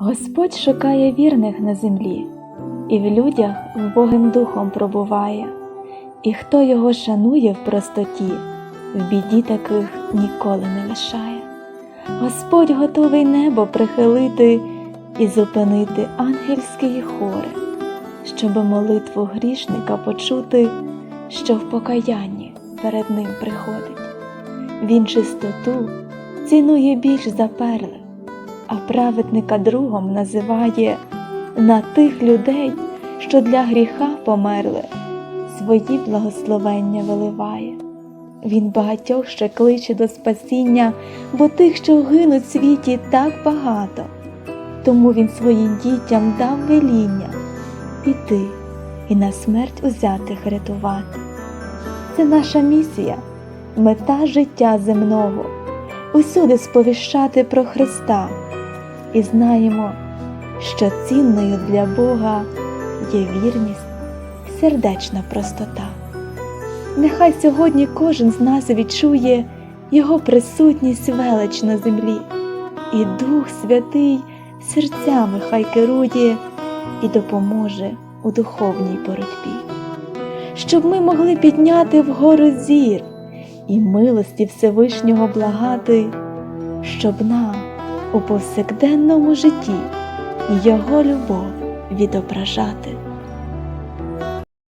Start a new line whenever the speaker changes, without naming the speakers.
Господь шукає вірних на землі, і в людях Богим духом пробуває, і хто його шанує в простоті, в біді таких ніколи не лишає. Господь готовий небо прихилити і зупинити ангельські хори, щоб молитву грішника почути, що в покаянні перед ним приходить. Він чистоту цінує більш за перли, а праведника другом називає на тих людей, що для гріха померли, свої благословення виливає. Він багатьох ще кличе до спасіння, бо тих, що гинуть в світі, так багато. Тому він своїм дітям дав веління іти і на смерть узятих рятувати. Це наша місія, мета життя земного, усюди сповіщати про Христа, і знаємо, що цінною для Бога є вірність сердечна простота. Нехай сьогодні кожен з нас відчує Його присутність велич на землі, і Дух Святий серцями хай керує і допоможе у духовній боротьбі, щоб ми могли підняти вгору зір і милості Всевишнього благати, щоб нам у повсякденному житті Його любов відображати.